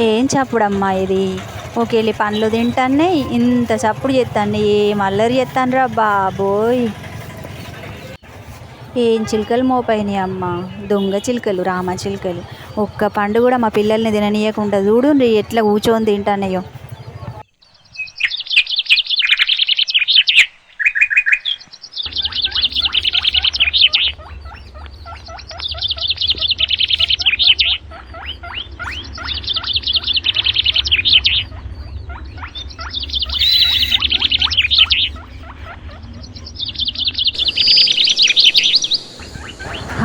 ఏం చప్పుడమ్మా ఇది? ఒకేళ్ళి పండ్లు తింటానే ఇంత చప్పుడు చేస్తాను ఏం అల్లరి చేస్తానురా బాబోయ్. ఏం చిలుకలు మోపైనాయి అమ్మ? దొంగ చిలుకలు రామ చిలుకలు. ఒక్క పండు కూడా మా పిల్లల్ని తిననీయకుండా చూడు ఎట్లా కూర్చొని తింటానయ్యో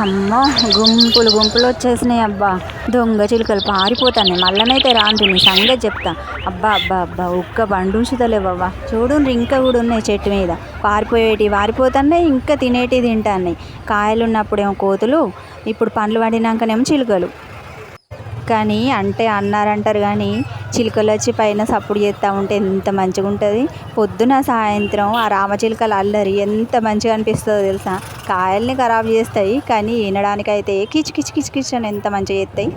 అమ్మో గుంపులు గుంపులు వచ్చేసినాయి అబ్బా. దొంగ చిలుకలు పారిపోతాను మళ్ళనైతే రాను నీ సంగతి చెప్తా. అబ్బా అబ్బా అబ్బా ఒక్క బండుంచుతలేవవ్వా. చూడుండ్రు ఇంకా కూడా ఉన్నాయి చెట్టు మీద. పారిపోయేటి పారిపోతున్నాయి ఇంకా తినేటి తింటాన్నాయి. కాయలు ఉన్నప్పుడేమో కోతులు ఇప్పుడు పండ్లు పండినాకనేమో చిలుకలు. కానీ అంటే అన్నారంటారు కానీ చిలుకలు వచ్చి పైన సప్పుడు చేస్తూ ఉంటే ఎంత మంచిగా ఉంటుంది పొద్దున సాయంత్రం ఆ రామచిలుకల అల్లరి ఎంత మంచిగా అనిపిస్తుందో తెలుసా? కాయల్ని ఖరాబ్ చేస్తాయి కానీ వినడానికైతే కిచ్ కిచ్ కిచ్ కిచ్ అని ఎంత మంచిగా చేస్తాయి.